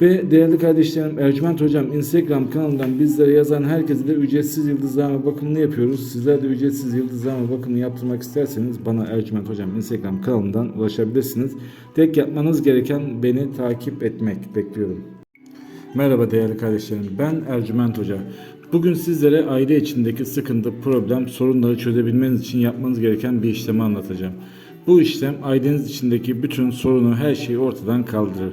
Ve değerli kardeşlerim Ercüment Hocam Instagram kanalından bizlere yazan herkese de ücretsiz yıldızlama bakımını yapıyoruz. Sizler de ücretsiz yıldızlama bakımını yaptırmak isterseniz bana Ercüment Hocam Instagram kanalından ulaşabilirsiniz. Tek yapmanız gereken beni takip etmek bekliyorum. Merhaba değerli kardeşlerim ben Ercüment Hoca. Bugün sizlere aile içindeki sıkıntı, problem, sorunları çözebilmeniz için yapmanız gereken bir işlemi anlatacağım. Bu işlem aileniz içindeki bütün sorunu, her şeyi ortadan kaldırır.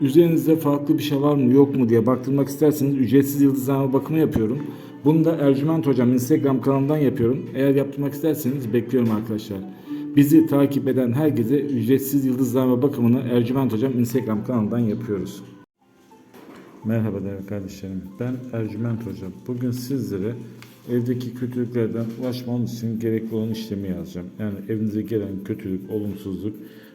Üzerinizde farklı bir şey var mı yok mu diye baktırmak isterseniz ücretsiz yıldızlama bakımı yapıyorum. Bunu da Ercüment Hocam Instagram kanalından yapıyorum. Eğer yaptırmak isterseniz bekliyorum arkadaşlar. Bizi takip eden herkese ücretsiz yıldızlama bakımını Ercüment Hocam Instagram kanalından yapıyoruz. Merhaba değerli kardeşlerim. Ben Ercüment Hocam. Bugün sizlere evdeki kötülüklerden ulaşmanız için gerekli olan işlemi yazacağım. Yani evinize gelen kötülük, olumsuzluk